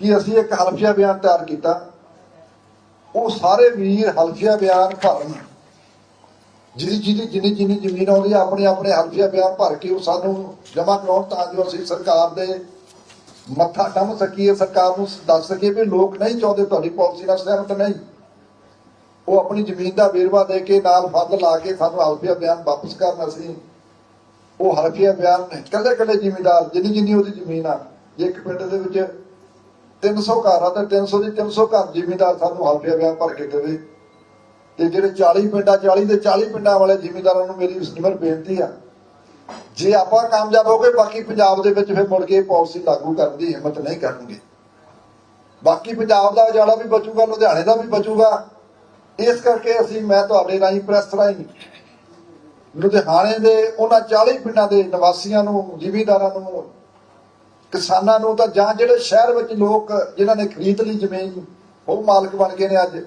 ਕਿ ਅਸੀਂ ਇੱਕ ਹਲਫੀਆ ਬਿਆਨ ਤਿਆਰ ਕੀਤਾ। ਉਹ ਸਾਰੇ ਵੀਰ ਹਲਫੀਆ ਬਿਆਨ ਭਰਨ। ਜਿਹਦੀ ਜਿਹਦੀ ਜਿੰਨੀ ਜਿੰਨੀ ਜ਼ਮੀਨ ਆਉਂਦੀ ਆ, ਆਪਣੇ ਆਪਣੇ ਹਲਫੀਆ ਬਿਆਨ ਭਰ ਕੇ ਉਹ ਸਾਨੂੰ ਜਮ੍ਹਾਂ ਕਰਾਉਣ ਤਾਂ ਜੋ ਅਸੀਂ ਸਰਕਾਰ ਦੇ ਮੱਥਾ ਡੰਮ ਸਕੀਏ, ਸਰਕਾਰ ਨੂੰ ਦੱਸ ਸਕੀਏ ਵੀ ਲੋਕ ਨਹੀਂ ਚਾਹੁੰਦੇ ਤੁਹਾਡੀ ਪਾਲਿਸੀ ਨਾਲ ਸਹਿਮਤ ਨਹੀਂ। ਉਹ ਆਪਣੀ ਜ਼ਮੀਨ ਦਾ ਵੇਰਵਾ ਦੇ ਕੇ ਨਾਲ ਫੰਦ ਲਾ ਕੇ ਸਾਨੂੰ ਹਲਫੀਆ ਬਿਆਨ ਵਾਪਸ ਕਰਨ ਅਸੀਂ ਉਹ ਹਲਫੀਆ ਬਿਆਨ ਕੱਲੇ ਕੱਲੇ ਜ਼ਿਮੀਂਦਾਰ, ਜਿੰਨੀ ਜਿੰਨੀ ਉਹਦੀ ਜ਼ਮੀਨ ਆ ਜੇ ਇੱਕ ਪਿੰਡ ਦੇ ਵਿੱਚ 300 ਘਰ ਆ ਤਾਂ 300 ਦੀ 300 ਘਰ ਜ਼ਿਮੀਂਦਾਰ ਸਾਨੂੰ ਹਲਫੀਆ ਬਿਆਨ ਭਰ ਕੇ ਦੇਵੇ। ਤੇ ਜਿਹੜੇ 40 ਪਿੰਡਾਂ 40 ਦੇ 40 ਪਿੰਡਾਂ ਵਾਲੇ ਜ਼ਿਮੀਂਦਾਰਾਂ ਨੂੰ ਮੇਰੀ ਸਿਮਰ ਬੇਨਤੀ ਆ। ਜੇ ਆਪਾਂ ਕਾਮਯਾਬ ਹੋ ਗਏ, ਬਾਕੀ ਪੰਜਾਬ ਦੇ ਵਿੱਚ ਫਿਰ ਮੁੜ ਕੇ ਪਾਲਿਸੀ ਲਾਗੂ ਕਰਨ ਦੀ ਹਿੰਮਤ ਨਹੀਂ ਕਰਨਗੇ। ਬਾਕੀ ਪੰਜਾਬ ਦਾ ਉਜਾੜਾ ਵੀ ਬਚੂਗਾ, ਲੁਧਿਆਣੇ ਦਾ ਵੀ ਬਚੂਗਾ। ਇਸ ਕਰਕੇ ਅਸੀਂ, ਮੈਂ ਤੁਹਾਡੇ ਰਾਹੀਂ ਪ੍ਰੈਸ ਰਾਹੀਂ ਲੁਧਿਆਣੇ ਦੇ ਉਹਨਾਂ 40 ਪਿੰਡਾਂ ਦੇ ਨਿਵਾਸੀਆਂ ਨੂੰ, ਜਿਮੀਦਾਰਾਂ ਨੂੰ ਕਿਸਾਨਾਂ ਨੂੰ ਤਾਂ ਜਾਂ ਜਿਹੜੇ ਸ਼ਹਿਰ ਵਿੱਚ ਲੋਕ ਜਿਨ੍ਹਾਂ ਨੇ ਖਰੀਦ ਲਈ ਜ਼ਮੀਨ, ਉਹ ਮਾਲਕ ਬਣ ਗਏ ਨੇ ਅੱਜ।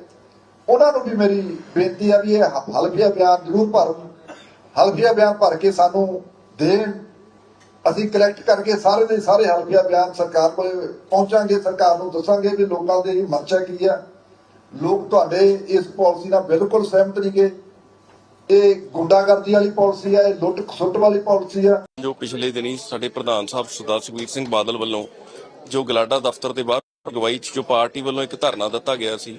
ਉਹਨਾਂ ਨੂੰ ਵੀ ਮੇਰੀ ਬੇਨਤੀ ਆ ਵੀ ਇਹ ਹਲਫੀਆ ਬਿਆਨ ਜ਼ਰੂਰ ਭਰਨ ਹਲਫੀਆ ਬਿਆਨ ਭਰ ਕੇ ਸਾਨੂੰ ਦੇਣ। ਅਸੀਂ ਕਲੈਕਟ ਕਰਕੇ ਸਾਰੇ ਦੇ ਸਾਰੇ ਹਲਫੀਆ ਬਿਆਨ ਸਰਕਾਰ ਕੋਲ ਪਹੁੰਚਾਂਗੇ, ਸਰਕਾਰ ਨੂੰ ਦੱਸਾਂਗੇ ਵੀ ਲੋਕਾਂ ਦੇ ਮਨਸ਼ਾ ਕੀ ਆ। ਲੋਕ ਤੁਹਾਡੇ ਇਸ ਪਾਲਿਸੀ ਨਾਲ ਬਿਲਕੁਲ ਸਹਿਮਤ ਨਹੀਂਗੇ। ਇਹ ਗੁੰਡਾਗਰਦੀ ਵਾਲੀ ਪਾਲਿਸੀ ਆ, ਇਹ ਲੁੱਟ ਖਸੁੱਟ ਵਾਲੀ ਪਾਲਿਸੀ ਆ। ਜੋ ਪਿਛਲੇ ਦਿਨੀ ਸਾਡੇ ਪ੍ਰਧਾਨ ਸਾਹਿਬ ਸਰਦਾਰ ਸੁਖਬੀਰ ਸਿੰਘ ਬਾਦਲ ਵੱਲੋਂ ਜੋ ਗਲਾਡਾ ਦਫ਼ਤਰ ਦੇ ਬਾਹਰ ਅਗਵਾਈ 'ਚ ਜੋ ਪਾਰਟੀ ਵੱਲੋਂ ਇੱਕ ਧਰਨਾ ਦਿੱਤਾ ਗਿਆ ਸੀ,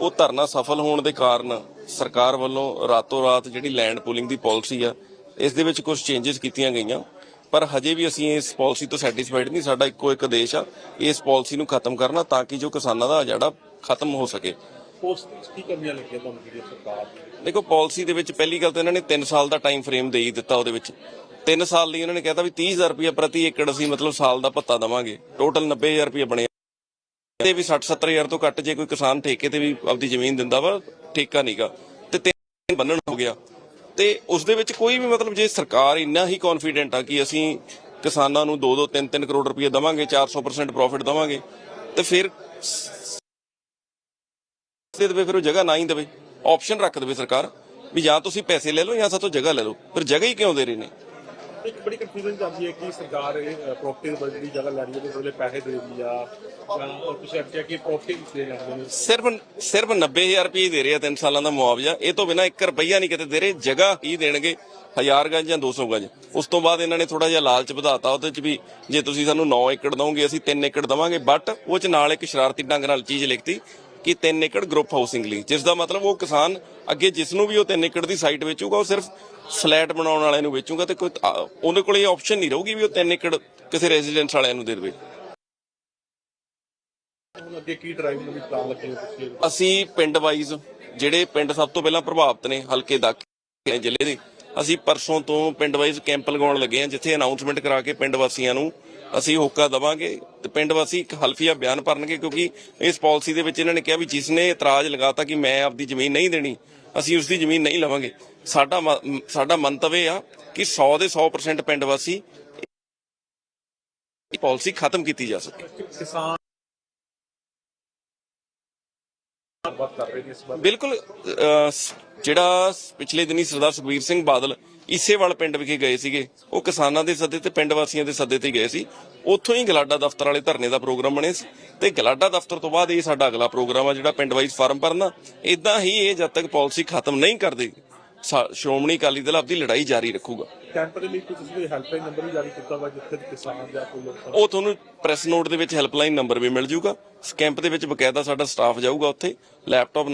ਉਹ ਧਰਨਾ ਸਫਲ ਹੋਣ ਦੇ ਕਾਰਨ ਸਰਕਾਰ ਵੱਲੋਂ ਰਾਤੋਂ ਰਾਤ ਜਿਹੜੀ ਲੈਂਡ ਪੂਲਿੰਗ ਦੀ ਪਾਲਿਸੀ ਆ, ਇਸ ਦੇ ਵਿੱਚ ਕੁਝ ਚੇਂਜਸ ਕੀਤੀਆਂ ਗਈਆਂ। ਪਰ ਹਜੇ ਵੀ ਅਸੀਂ ਇਸ ਪਾਲਿਸੀ ਤੋਂ ਸੈਟੀਸਫਾਈਡ ਨਹੀਂ, ਸਾਡਾ ਇੱਕੋ ਇੱਕ ਦੇਸ਼ ਆ, ਇਸ ਪਾਲਿਸੀ ਨੂੰ ਖਤਮ ਕਰਨਾ ਤਾਂ ਕਿ ਜੋ ਕਿਸਾਨਾਂ ਦਾ ਜਿਹੜਾ ਖਤਮ ਹੋ ਸਕੇ। ਪੋਸਟ ਵਿੱਚ ਕੀ ਕਮੀਆਂ ਲੱਗੀਆਂ ਤੁਹਾਨੂੰ ਜਿਹੜੀ ਸਰਕਾਰ ਦੇਖੋ ਪਾਲਿਸੀ ਦੇ ਵਿੱਚ ਪਹਿਲੀ ਗੱਲ ਤਾਂ ਇਹਨਾਂ ਨੇ 3 ਸਾਲ ਦਾ ਟਾਈਮ ਫਰੇਮ ਦੇ ਹੀ ਦਿੱਤਾ ਉਹਦੇ ਵਿੱਚ। 3 ਸਾਲ ਲਈ ਇਹਨਾਂ ਨੇ ਕਹਿਤਾ ਵੀ 30000 ਰੁਪਏ ਪ੍ਰਤੀ ਏਕੜ ਅਸੀਂ ਮਤਲਬ ਸਾਲ ਦਾ ਭੱਤਾ ਦਵਾਂਗੇ। ਟੋਟਲ 90000 ਰੁਪਏ ਬਣਿਆ। ਤੇ ਵੀ 60 70000 ਤੋਂ ਘੱਟ ਜੇ ਕੋਈ ਕਿਸਾਨ ਠੇਕੇ ਤੇ ਵੀ ਆਪਦੀ ਜ਼ਮੀਨ ਦਿੰਦਾ ਵਾ, ਠੇਕਾ ਨਹੀਂਗਾ ਤੇ ਤਿੰਨ ਬੰਨਣ ਹੋ ਗਿਆ। ਤੇ ਉਸ ਦੇ ਵਿੱਚ ਕੋਈ ਵੀ ਮਤਲਬ ਜੇ ਸਰਕਾਰ ਇੰਨਾ ਹੀ ਕੌਨਫੀਡੈਂਟ ਆ ਕਿ ਅਸੀਂ ਕਿਸਾਨਾਂ ਨੂੰ 2 2 3 3 ਕਰੋੜ ਰੁਪਏ ਦਵਾਂਗੇ 400% ਪ੍ਰੋਫਿਟ ਦਵਾਂਗੇ, ਤੇ ਫਿਰ ਦੇ ਦੇਵੇ ਫਿਰ ਉਹ ਜਗ੍ਹਾ ਨਾ ਹੀ ਦੇਵੇ। ਆਪਸ਼ਨ ਰੱਖ ਦੇਵੇ ਸਰਕਾਰ ਵੀ ਜਾਂ ਤੁਸੀਂ ਪੈਸੇ ਲੈ ਲਓ ਜਾਂ ਸਾਤੋਂ ਜਗ੍ਹਾ ਲੈ ਲਓ। ਫਿਰ ਜਗ੍ਹਾ ਹੀ ਕਿਉਂ ਦੇ ਰਹੇ ਨੇ? ਇੱਕ ਬੜੀ ਕਨਫਿਊਜ਼ਨ ਜਾਂਦੀ ਹੈ ਕਿ ਸਰਕਾਰ ਇਹ ਪ੍ਰੋਪਰਟੀ ਦੇ ਜਗ੍ਹਾ ਲੈ ਰਹੀ ਹੈ ਤੇ ਉਹਦੇ ਪੈਸੇ ਦੇ ਰਹੀ ਆ ਜਾਂ ਤੁਸੀਂ ਆਖਿਆ ਕਿ ਪ੍ਰੋਪਰਟੀ ਦੇ ਨੇ। ਸਿਰਫ ਸਿਰਫ 90000 ਰੁਪਏ ਦੇ ਰਹੇ ਆ 3 ਸਾਲਾਂ ਦਾ ਮੁਆਵਜ਼ਾ। ਇਹ ਤੋਂ ਬਿਨਾ 1 ਰੁਪਈਆ ਨਹੀਂ ਕਿਤੇ ਦੇ ਰਹੇ ਜਗ੍ਹਾ ਹੀ ਦੇਣਗੇ 1000 ਗਜ ਜਾਂ 200 ਗਜ ਉਸ ਤੋਂ ਬਾਅਦ ਇਹਨਾਂ ਨੇ ਥੋੜਾ ਜਿਹਾ ਲਾਲਚ ਵਧਾਤਾ ਉਹਦੇ ਚ ਵੀ ਜੇ ਤੁਸੀਂ ਸਾਨੂੰ 9 ਏਕੜ ਦਵੋਗੇ ਅਸੀਂ 3 ਏਕੜ ਦਵਾਂਗੇ ਬਟ ਉਹ ਚ ਨਾਲ ਇੱਕ ਸ਼ਰਾਰਤੀ ਢੰਗ ਨਾਲ ਚੀਜ਼ ਲਿਖਤੀ ਕਿ 3 ਏਕੜ ਗਰੁੱਪ ਹਾਊਸਿੰਗ ਲਈ ਜਿਸ ਦਾ ਮਤਲਬ ਉਹ ਕਿਸਾਨ ਅੱਗੇ ਜਿਸ ਨੂੰ ਵੀ ਉਹ 3 ਏਕੜ ਦੀ ਸਾਈਟ ਵੇਚੂਗਾ ਉਹ ਸਿਰਫ ਫਲੈਟ ਬਣਾਉਣ ਵਾਲਿਆਂ ਨੂੰ ਵੇਚੂਗਾ ਤੇ ਕੋਈ ਉਹਦੇ ਕੋਲ ਇਹ ਆਪਸ਼ਨ ਨਹੀਂ ਰਹੂਗੀ ਵੀ ਉਹ 3 ਏਕੜ ਕਿਸੇ ਰੈਜ਼ੀਡੈਂਸ ਵਾਲਿਆਂ ਨੂੰ ਦੇ ਦੇਵੇ। ਹੁਣ ਅੱਗੇ ਕੀ ਡਰਾਈਵ ਨੂੰ ਵੀ ਪਲਾਨ ਲੱਗੇ ਹੋਏ ਤੁਸੀਂ? ਅਸੀਂ ਪਿੰਡ ਵਾਈਜ਼ ਜਿਹੜੇ ਪਿੰਡ ਸਭ ਤੋਂ ਪਹਿਲਾਂ ਪ੍ਰਭਾਵਿਤ ਨੇ ਹਲਕੇ ਦਾਖਲੇ ਜ਼ਿਲ੍ਹੇ ਦੇ ਅਸੀਂ ਪਰਸੋਂ ਤੋਂ ਪਿੰਡ ਵਾਈਜ਼ ਕੈਂਪ ਲਗਾਉਣ ਲੱਗੇ ਹਾਂ ਜਿੱਥੇ ਅਨਾਉਂਸਮੈਂਟ ਕਰਾ ਕੇ ਪਿੰਡ ਵਾਸੀਆਂ ਨੂੰ ਅਸੀਂ ਹੋਕਾ ਦਵਾਂਗੇ ਤੇ ਪਿੰਡ ਵਾਸੀ ਇੱਕ ਹਲਫੀਆ ਬਿਆਨ ਭਰਨਗੇ ਕਿਉਂਕਿ ਇਸ ਪਾਲਿਸੀ ਦੇ ਵਿੱਚ ਇਹਨਾਂ ਨੇ ਕਿਹਾ ਵੀ ਜਿਸ ਨੇ ਇਤਰਾਜ਼ ਲਗਾਤਾ ਕਿ ਮੈਂ ਆਪਦੀ ਜ਼ਮੀਨ ਨਹੀਂ ਦੇਣੀ ਅਸੀਂ ਉਸ ਦੀ ਜ਼ਮੀਨ ਨਹੀਂ ਲਵਾਂਗੇ। ਸਾਡਾ ਸਾਡਾ ਮੰਤਵ ਇਹ ਆ ਕਿ 100 ਦੇ 100% ਪਿੰਡ ਵਾਸੀ ਇਹ ਪਾਲਿਸੀ ਖਤਮ ਕੀਤੀ ਜਾ ਸਕੇ। ਕਿਸਾਨ ਬਿਲਕੁਲ ਜਿਹੜਾ ਪਿਛਲੇ ਦਿਨੀ ਸਰਦਾਰ ਸੁਖਬੀਰ ਸਿੰਘ ਬਾਦਲ ਇਸੇਵਾਲ ਪਿੰਡ ਵਿਖੇ ਗਏ ਸੀਗੇ। ਉਹ ਕਿਸਾਨਾਂ ਦੇ ਸੱਦੇ ਤੇ ਪਿੰਡ ਵਾਸੀਆਂ ਦੇ ਸੱਦੇ ਤੇ ਗਏ ਸੀ। ਉੱਥੋਂ ਹੀ ਗਲਾਡਾ ਦਫ਼ਤਰ ਵਾਲੇ ਧਰਨੇ ਦਾ ਪ੍ਰੋਗਰਾਮ ਬਣਿਆ ਸੀ। ਤੇ ਗਲਾਡਾ ਦਫ਼ਤਰ ਤੋਂ ਬਾਅਦ ਇਹ ਸਾਡਾ ਅਗਲਾ ਪ੍ਰੋਗਰਾਮ ਆ ਜਿਹੜਾ ਪਿੰਡ ਵਾਈਜ਼ ਫਾਰਮ ਭਰਨਾ। ਇਦਾਂ ਹੀ ਇਹ ਜਦ ਤੱਕ ਪਾਲਿਸੀ ਖਤਮ ਨਹੀਂ ਕਰਦੇ ਸ਼੍ਰੋਮਣੀ ਅਕਾਲੀ ਦਲ ਆਪਦੀ ਲੜਾਈ ਜਾਰੀ ਰੱਖੂਗਾ। ਕੈਂਪ ਦੇ ਲਈ ਕੋਈ ਤੁਸੀਂ ਹੈਲਪਲਾਈਨ ਨੰਬਰ ਵੀ ਜਾਰੀ ਕੀਤਾ ਵਾ ਜਿੱਥੇ ਕਿਸਾਨ ਜਾਂ ਕੋਈ ਲੋਕ ਉਹ ਤੁਹਾਨੂੰ ਪ੍ਰੈਸ ਨੋਟ ਦੇ ਵਿੱਚ ਹੈਲਪਲਾਈਨ ਨੰਬਰ ਵੀ ਮਿਲ ਜਾਊਗਾ ਸਕੈਂਪ ਦੇ ਵਿੱਚ ਬਕਾਇਦਾ ਸਾਡਾ ਸਟਾਫ ਜਾਊਗਾ ਉੱਥੇ। ਲੈਪਟਾਪ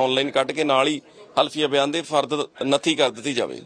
ਆਨਲਾਈਨ ਕੱਢ ਕੇ ਨਾਲ ਹੀ ਹਲਫੀਆ ਬਿਆਨ ਦੇ ਫਰਦ ਨੱਥੀ ਕਰ ਦਿੱਤੀ ਜਾਵੇ।